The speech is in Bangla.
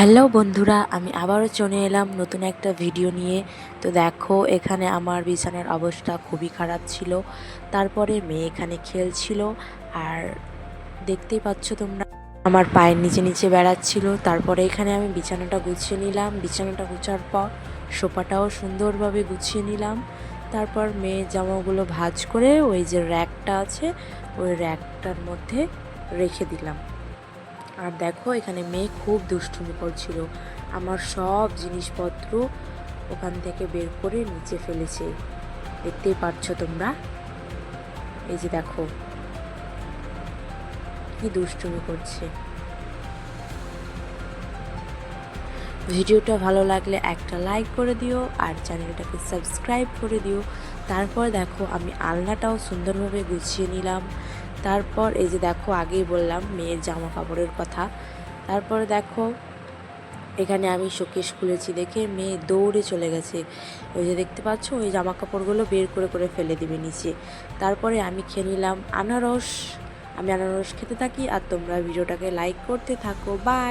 হ্যালো বন্ধুরা, আমি আবারও চলে এলাম নতুন একটা ভিডিও নিয়ে। তো দেখো, এখানে আমার বিছানার অবস্থা খুবই খারাপ ছিল। তারপরে মেয়ে এখানে খেলছিল। আর দেখতেই পাচ্ছ তোমরা, আমার পায়ের নিচে নিচে বেড়াচ্ছিল। তারপরে এখানে আমি বিছানাটা গুছিয়ে নিলাম। বিছানাটা গুছার পর সোফাটাও সুন্দরভাবে গুছিয়ে নিলাম। তারপর মেয়ে জামাগুলো ভাঁজ করে ওই যে র্যাকটা আছে, ওই র্যাকটার মধ্যে রেখে দিলাম। আর দেখো, এখানে মেয়ে খুব দুষ্টুমি করছিল। আমার সব জিনিসপত্র ওখান থেকে বের করে নিচে ফেলেছে। দেখতেই পাচ্ছ তোমরা? এই যে দেখো, কি দুষ্টুমি করছে। ভিডিওটা ভালো লাগলে একটা লাইক করে দিও আর চ্যানেলটাকে সাবস্ক্রাইব করে দিও। তারপর দেখো, আমি আলনাটাও সুন্দরভাবে গুছিয়ে নিলাম। তারপর এই যে দেখো, আগেই বললাম মেয়ের জামা কাপড়ের কথা। তারপরে দেখো, এখানে আমি শোকেশ খুলেছি দেখে মেয়ে দৌড়ে চলে গেছে। ওই যে দেখতে পাচ্ছ, ওই জামা কাপড়গুলো বের করে করে ফেলে দিবে নিচে। তারপরে আমি খেয়ে নিলাম আনারস। আমি আনারস খেতে থাকি, আর তোমরা ভিডিওটাকে লাইক করতে থাকো। বাই!